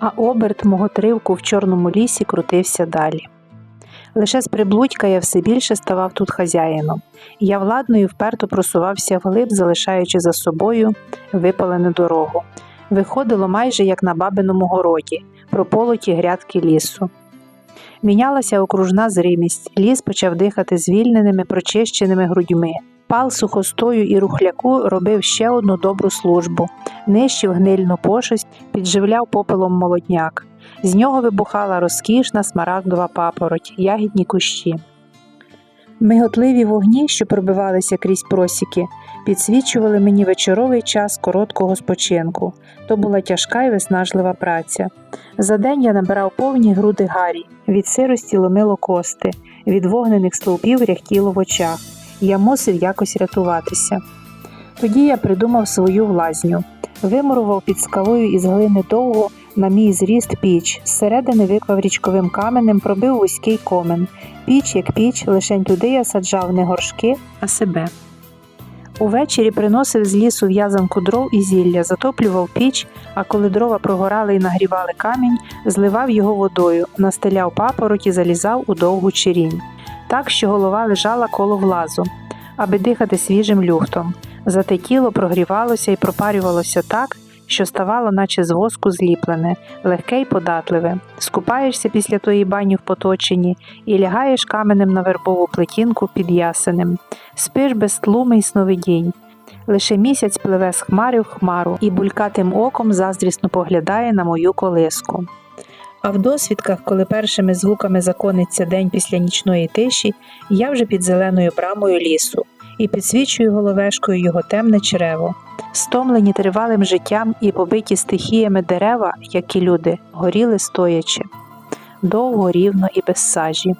а оберт мого тривку в чорному лісі крутився далі. Лише з приблудька я все більше ставав тут хазяїном. Я владно і вперто просувався вглиб, залишаючи за собою випалену дорогу. Виходило майже як на бабиному городі, прополоті грядки лісу. Мінялася окружна зримість, ліс почав дихати звільненими, прочищеними грудьми. Пал сухостою і рухляку робив ще одну добру службу, нищив гнильну пошесть, підживляв попелом молодняк. З нього вибухала розкішна смарагдова папороть, ягідні кущі. Миготливі вогні, що пробивалися крізь просіки, підсвічували мені вечоровий час короткого спочинку. То була тяжка і виснажлива праця. За день я набирав повні груди гарі, від сирості ломило кости, від вогнених стовпів ряхтіло в очах. Я мусив якось рятуватися. Тоді я придумав свою влазню, вимурував під скалою із глини довго на мій зріст піч, зсередини виклав річковим каменем, пробив вузький комен. Піч, як піч, лишень туди я саджав не горшки, а себе. Увечері приносив з лісу в'язанку дров і зілля, затоплював піч, а коли дрова прогорали і нагрівали камінь, зливав його водою, настеляв папороті, залізав у довгу черінь. Так, що голова лежала коло влазу, аби дихати свіжим люхтом. Зате тіло прогрівалося і пропарювалося так, що ставало, наче з воску зліплене, легке й податливе. Скупаєшся після тої бані в поточенні і лягаєш каменем на вербову плетінку під ясенем. Спиш без тлуми й сновидінь. Лише місяць пливе з хмари в хмару і булькатим оком заздрісно поглядає на мою колиску. А в досвідках, коли першими звуками закониться день після нічної тиші, я вже під зеленою брамою лісу і підсвічую головешкою його темне черево. Стомлені тривалим життям і побиті стихіями дерева, як і люди, горіли стоячи, довго, рівно і без сажі.